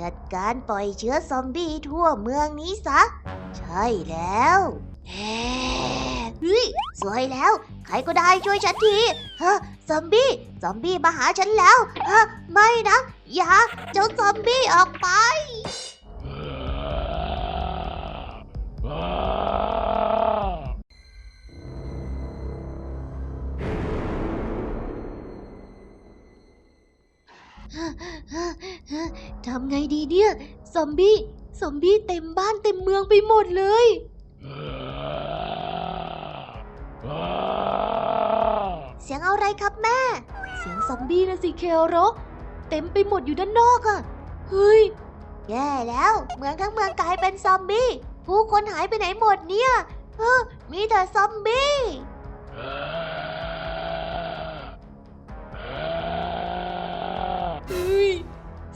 จัดการปล่อยเชื้อซอมบี้ทั่วเมืองนี้ซะ ใช่แล้วแหมเฮ้ยสวยแล้ว ใครก็ได้ช่วยฉันทีฮะซอมบี้ ซอมบี้มาหาฉันแล้วฮะไม่นะ อย่าเจ้าซอมบี้ออกไปำไงดีเนี่ย ซอมบี้ ซอมบี้เต็มบ้านเต็มเมืองไปหมดเลย เสียงอะไรครับแม่ เสียงซอมบี้นะสิเคโรเต็มไปหมดอยู่ด้านนอกอะเฮ้ย แย่แล้ว เมืองทั้งเมืองกลายเป็นซอมบี้ ผู้คนหายไปไหนหมดเนี่ย เออมีแต่ซอมบี้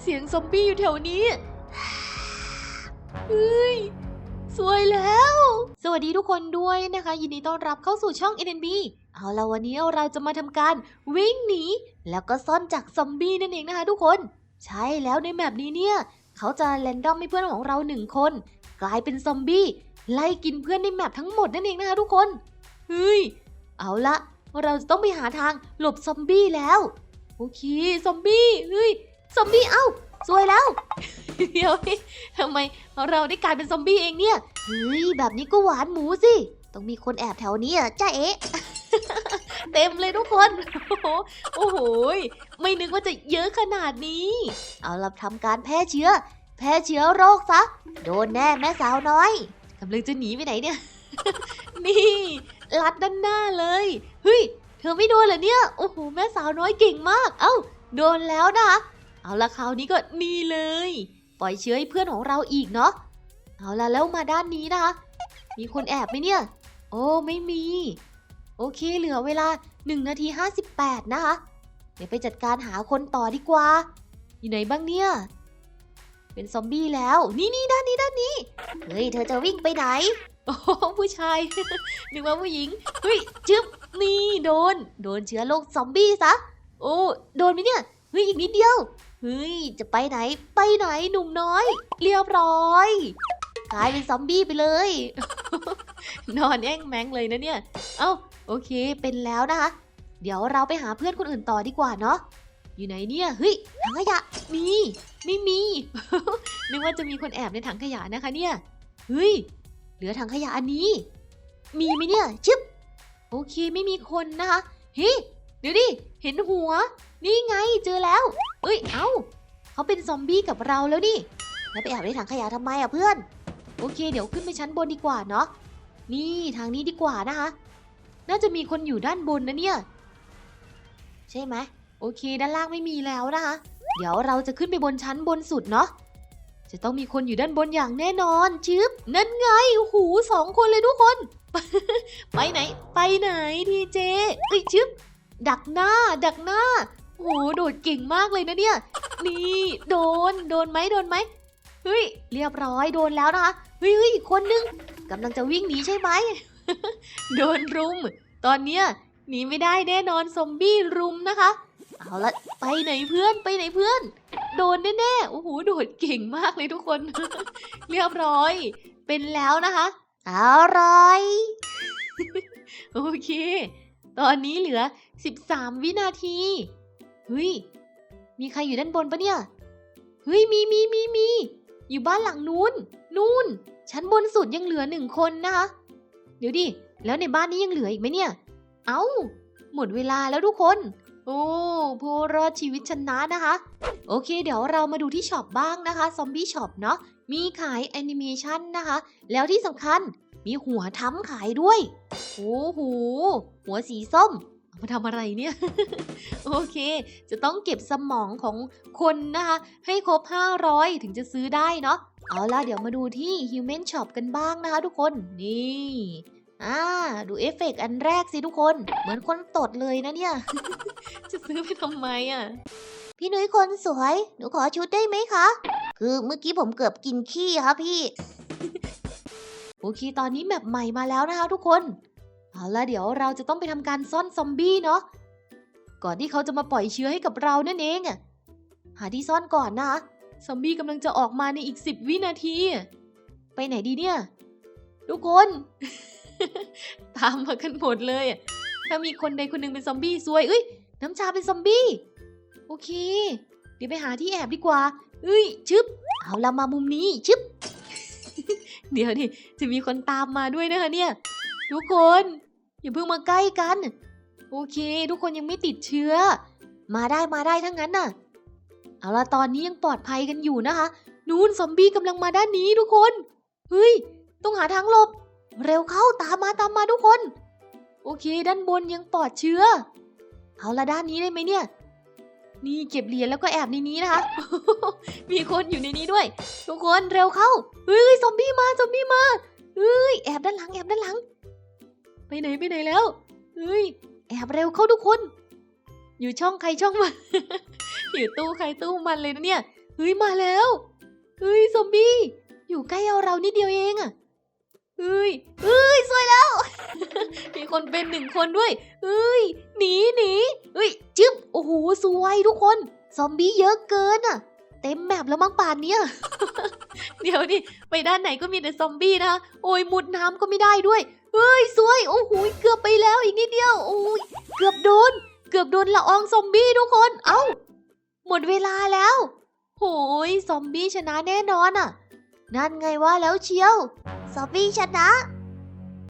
สียงซอมบี้อยู่แถวนี้เฮ้ยสวยแล้ว สวัสดีทุกคนด้วยนะคะ ยินดีต้อนรับเข้าสู่ช่อง NNB เอาละวันนี้เราจะมาทำการวิ่งหนี แล้วก็ซ่อนจากซอมบี้นั่นเองนะคะทุกคน ใช่แล้วในแมปนี้เนี่ย เขาจะแรนดอมให้เพื่อนของเราหนึ่งคน กลายเป็นซอมบี้ไล่กินเพื่อนในแมปทั้งหมดนั่นเองนะคะทุกคนเฮ้ยเอาละเราจะต้องไปหาทางหลบซอมบี้แล้ว โอเคซอมบี้เฮ้ยซอมบี้เอ้า สวยแล้ว เดี๋ยวนี่ทำไมเราได้กลายเป็นซอมบี้เองเนี่ย เฮ้ย แบบนี้ก็หวานหมูสิ ต้องมีคนแอบแถวนี้อะจ้าเอ๊ะ เต็มเลยทุกคน โอ้โหโอ้โหยไม่นึกว่าจะเยอะขนาดนี้ เอาล่ะทำการแพร่เชื้อ แพร่เชื้อโรคซะ โดนแน่แม่สาวน้อยกำลังจะหนีไปไหนเนี่ย นี่ลัดด้านหน้าเลย เฮ้ย เธอไม่โดนเหรอเนี่ย โอ้โห แม่สาวน้อยเก่งมาก เอ้า โดนแล้วนะคะ เอาละคราวนี้ก็นี่เลย ปล่อยเชื้อให้เพื่อนของเราอีกเนาะ เอาละแล้วมาด้านนี้นะคะ มีคนแอบไหมเนี่ย โอ้ไม่มี โอเคเหลือเวลา1นาที58 นะคะ เดี๋ยวไปจัดการหาคนต่อดีกว่า อยู่ไหนบ้างเนี่ย เป็นซอมบี้แล้ว นี่นี่ด้านนี้ด้านนี้ เฮ้ยเธอจะวิ่งไปไหน โอ้ผู้ชาย นึกว่าผู้หญิง เฮ้ยจึ๊บนี่โดน โดนเชื้อโรคซอมบี้ซะ โอ้โดนไหมเนี่ย เฮ้ยอีกนิดเดียว ฮ้ย จะไปไหน ไปไหนหนุ่มน้อย เรียบร้อย กลายเป็นซอมบี้ไปเลย นอนแอ่งแมงเลยนะเนี่ย เอ้า โอเค เป็นแล้วนะคะ เดี๋ยวเราไปหาเพื่อนคนอื่นต่อดีกว่าเนาะ อยู่ไหนเนี่ย เฮ้ย ถังขยะ มี ไม่มี นึกว่าจะมีคนแอบในถังขยะนะคะเนี่ย เฮ้ย เหลือถังขยะอันนี้ มีไหมเนี่ย ชึบ โอเค ไม่มีคนนะคะ เฮ้ย เดี๋ยวดิ เห็นหัว นี่ไง เจอแล้ว เอ้ย เอ้าเขาเป็นซอมบี้กับเราแล้วนี่ แล้วไปแอบในถังขยะทำไมอะเพื่อน โอเค เดี๋ยวขึ้นไปชั้นบนดีกว่าเนาะ นี่ทางนี้ดีกว่านะคะ น่าจะมีคนอยู่ด้านบนนะเนี่ย ใช่ไหม โอเค ด้านล่างไม่มีแล้วนะคะ เดี๋ยวเราจะขึ้นไปบนชั้นบนสุดเนาะ จะต้องมีคนอยู่ด้านบนอย่างแน่นอนชึบนั่นไงโอ้โหสองคนเลยทุกคน ไปไหน ไปไหนทีเจเอ้ยชึบดักหน้า ดักหน้า โอ้โหโดดเก่งมากเลยนะเนี่ย นี่โดน โดนไหมโดนไหมเฮ้ย เรียบร้อยโดนแล้วนะคะ เฮ้ยอีกคนนึงกำลังจะวิ่งหนีใช่ไหม โดนรุม ตอนเนี้ยหนีไม่ได้แน่นอนซอมบี้รุมนะคะ เอาละไปไหนเพื่อนไปไหนเพื่อน โดนแน่ๆ โอ้โหโดดเก่งมากเลยทุกคน เรียบร้อย เป็นแล้วนะคะเอร่อยโอเค ตอนนี้เหลือ 13 วินาที เฮ้ย มีใครอยู่ด้านบนปะเนี่ย เฮ้ย มีมีมีมี อยู่บ้านหลังนู้น นู่น ชั้นบนสุดยังเหลือหนึ่งคนนะคะ เดี๋ยวดิ แล้วในบ้านนี้ยังเหลืออีกไหมเนี่ย เอ้า หมดเวลาแล้วทุกคน โอ้ผู้รอดชีวิตชนะนะคะ โอเค เดี๋ยวเรามาดูที่ช็อปบ้างนะคะ ซอมบี้ช็อปเนาะ มีขายแอนิเมชันนะคะ แล้วที่สำคัญมีหัวท้ำขายด้วย โอ้โห หัวสีส้ม มาทำอะไรเนี่ย โอเค จะต้องเก็บสมองของคนนะคะ ให้ครบ 500 ถึงจะซื้อได้เนาะเอาล่ะ เดี๋ยวมาดูที่ Human Shop กันบ้างนะคะทุกคน นี่อ่าดูเอฟเฟกต์อันแรกสิทุกคน เหมือนคนตดเลยนะเนี่ย จะซื้อไปทำไมอะ พี่นุ้ยคนสวย หนูขอชุดได้ไหมคะ คือเมื่อกี้ผมเกือบกินขี้ครับพี่ โอเค ตอนนี้แมปใหม่มาแล้วนะคะทุกคน เอาละเดี๋ยวเราจะต้องไปทำการซ่อนซอมบี้เนาะก่อนที่เขาจะมาปล่อยเชื้อให้กับเรานั่นเองอะหาที่ซ่อนก่อนนะซอมบี้กำลังจะออกมาในอีกสิบวินาที ไปไหนดีเนี่ย ทุกคน ตามมากันหมดเลย ถ้ามีคนใดคนหนึ่งเป็นซอมบี้ซวยเอ้ย น้ำชาเป็นซอมบี้ โอเค เดี๋ยวไปหาที่แอบดีกว่า เอ้ย ชึบ เอาละมามุมนี้ ชึบ เดี๋ยวดิ จะมีคนตามมาด้วยนะคะเนี่ย ทุกคน อย่าเพิ่งมาใกล้กัน โอเค ทุกคนยังไม่ติดเชื้อ มาได้มาได้ทั้งนั้นน่ะ เอาละตอนนี้ยังปลอดภัยกันอยู่นะคะ นูนซอมบี้กำลังมาด้านนี้ทุกคน เฮ้ย ต้องหาทางหลบ เร็วเข้าตามมาตามมาทุกคน โอเค ด้านบนยังปลอดเชื้อ เอาละด้านนี้ได้ไหมเนี่ย นี่เก็บเหรียญแล้วก็แอบในนี้นะคะ มีคนอยู่ในนี้ด้วย ทุกคนเร็วเข้า เฮ้ยซอมบี้มาซอมบี้มาเฮ้ยแอบด้านหลังแอบด้านหลัง ไปไหนไปไหนแล้วเฮ้ยแอบเร็วเข้าทุกคน อยู่ช่องใครช่องมันอยู่ตู้ใครตู้มันเลยนะเนี่ยเฮ้ยมาแล้วเฮ้ยซอมบี้อยู่ใกล้เอาเรานิดเดียวเองอะเฮ้ยเฮ้ยสวยแล้ว มีคนเป็นหนึ่งคนด้วยเฮ้ยหนีหนีเฮ้ยจึ๊บโอ้โหสวยทุกคนซอมบี้เยอะเกินอะเต็มแบบแล้วมั้งป่านเนี้ยเดี๋ยวดิไปด้านไหนก็มีแต่ซอมบี้นะคะโอ้ยมุดน้ำก็ไม่ได้ด้วย เฮ้ยสวย โอ้โหเกือบไปแล้วอีกนิดเดียว โอ้ยเกือบโดน เกือบโดนละอองซอมบี้ทุกคน เอ้า หมดเวลาแล้ว โหยซอมบี้ชนะแน่นอนอะนั่นไงว่าแล้วเชียว ซอมบี้ชนะ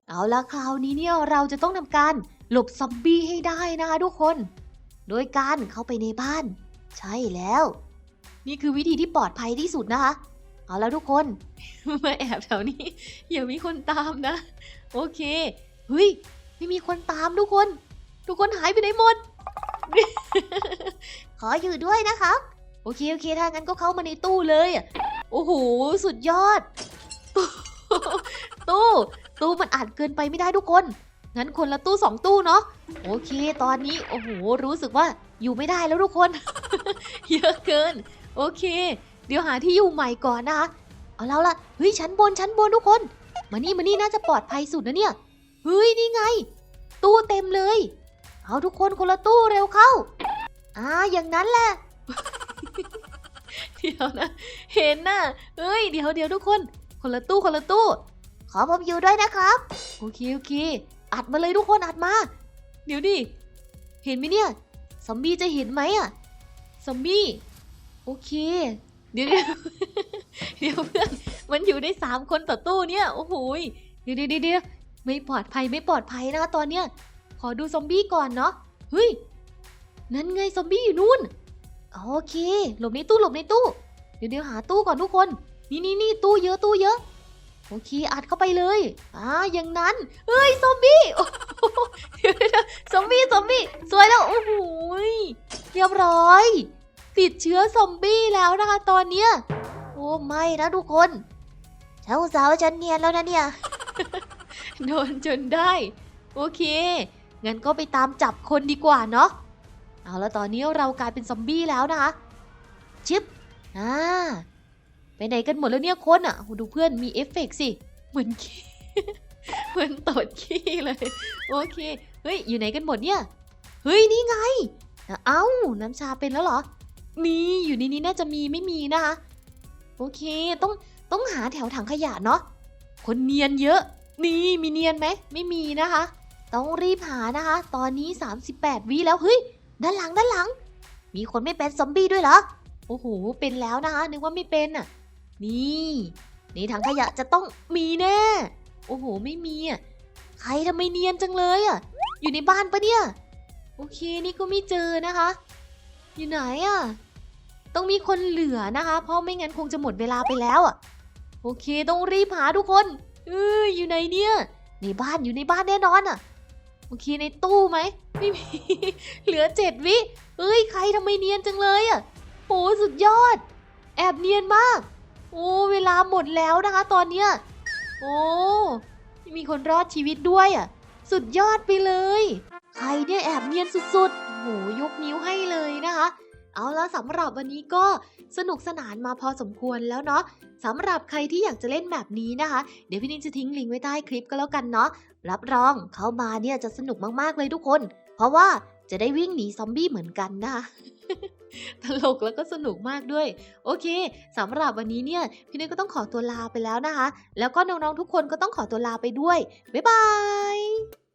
เอาละคราวนี้เนี่ยเราจะต้องทำการหลบซอมบี้ให้ได้นะคะทุกคน โดยการเข้าไปในบ้าน ใช่แล้ว นี่คือวิธีที่ปลอดภัยที่สุดนะคะ เอาแล้วทุกคน มาแอบแถวนี้ อย่ามีคนตามนะ โอเคเฮ้ยไม่มีคนตามทุกคน ทุกคนหายไปไหนหมด ขออยู่ด้วยนะครับ โอเคโอเคถ้างั้นก็เข้ามาในตู้เลยอะโอ้โหสุดยอด ตู้ ตู้มันอัดเกินไปไม่ได้ทุกคน งั้นคนละตู้สองตู้เนาะโอเค ตอนนี้โอ้โหรู้สึกว่าอยู่ไม่ได้แล้วทุกคน เยอะเกิน โอเค เดี๋ยวหาที่อยู่ใหม่ก่อนนะคะเอาแล้วล่ะเฮ้ยชั้นบนชั้นบนทุกคน มานี่มานี่น่าจะปลอดภัยสุดนะเนี่ยเฮ้ยนี่ไง ตู้เต็มเลย เอาทุกคนคนละตู้เร็วเข้าอ่าอย่างนั้นแหละเดี๋ยวนะ เห็นนะเฮ้ยเดี๋ยวเดี๋ยวทุกคน คนละตู้คนละตู้ ขอผมอยู่ด้วยนะครับโอเคโอเค อัดมาเลยทุกคนอัดมา เดี๋ยวดิเห็นไหมเนี่ยซอมบี้จะเห็นไหมอะซอมบี้โอเค เดี๋ยวเดี๋ยวเพื่อนมันอยู่ได้สามคนต่อตู้เนี่ยโอ้โหเดี๋ยวเดี๋ยวเดี๋ยวไม่ปลอดภัยไม่ปลอดภัยนะตอนเนี้ยขอดูซอมบี้ก่อนเนาะเฮ้ยนั่นไงซอมบี้อยู่นู่นโอเค หลบในตู้หลบในตู้ เดี๋ยวเดี๋ยวหาตู้ก่อนทุกคน นี่นี่นี่ตู้เยอะตู้เยอะโอเคอัดเข้าไปเลยอ่าอย่างนั้นเฮ้ยซอมบี้โอ้ยซอมบี้ซอมบี้สวยแล้วโอ้โหยเรียบร้อย ติดเชื้อซอมบี้แล้วนะคะตอนเนี้ยโอ้ไม่นะทุกคนฉันอุตส่าวฉันเนียนแล้วนะเนี่ยโดนจนได้ โอเค งั้นก็ไปตามจับคนดีกว่าเนาะเอาแล้วตอนนี้เรากลายเป็นซอมบี้แล้วนะคะชิปอ่าไปไหนกันหมดแล้วเนี่ยคนอะดูเพื่อนมีเอฟเฟกต์สิเหมือนขี้เหมือนตดขี้เลย โอเค เฮ้ย อยู่ไหนกันหมดเนี่ย เฮ้ย นี่ไง เอ้า น้ำชาเป็นแล้วเหรอ มีอยู่ในนี้น่าจะมีไม่มีนะคะ โอเคต้องต้องหาแถวถังขยะเนาะคนเนียนเยอะ นี่มีเนียนไหมไม่มีนะคะ ต้องรีบหานะคะ ตอนนี้ 38วิแล้วเฮ้ยด้านหลังด้านหลัง มีคนไม่เป็นซอมบี้ด้วยเหรอโอ้โหเป็นแล้วนะคะ นึกว่าไม่เป็นอะ นี่ในถังขยะจะต้องมีแน่โอ้โหไม่มีอะใครทำไมเนียนจังเลยอะ อยู่ในบ้านปะเนี่ย โอเคนี่ก็ไม่เจอนะคะ อยู่ไหนอะ ต้องมีคนเหลือนะคะ เพราะไม่งั้นคงจะหมดเวลาไปแล้วอะ โอเค ต้องรีบหาทุกคนเอออยู่ไหนเนี่ย ในบ้านอยู่ในบ้านแน่นอนอะ โอเคในตู้ไหม ไม่มี เหลือเจ็ดวิ เอ้ย ใครทำไมเนียนจังเลยอะโหสุดยอด แอบเนียนมาก โอ้ เวลาหมดแล้วนะคะ ตอนเนี้ย โอ้ มีคนรอดชีวิตด้วยอะ สุดยอดไปเลย ใครเนี่ยแอบเนียนสุดๆ หยกนิ้วให้เลยนะคะ เอาละสำหรับวันนี้ก็สนุกสนานมาพอสมควรแล้วเนาะสำหรับใครที่อยากจะเล่นแบบนี้นะคะ เดี๋ยวพี่นิงจะทิ้งลิงก์ไว้ใต้คลิปก็แล้วกันเนาะรับรองเข้ามาเนี่ยจะสนุกมากๆเลยทุกคน เพราะว่าจะได้วิ่งหนีซอมบี้เหมือนกันนะคะตลกแล้วก็สนุกมากด้วย โอเคสำหรับวันนี้เนี่ย พี่นุ้ยก็ต้องขอตัวลาไปแล้วนะคะ แล้วก็น้องๆทุกคนก็ต้องขอตัวลาไปด้วย บ๊ายบาย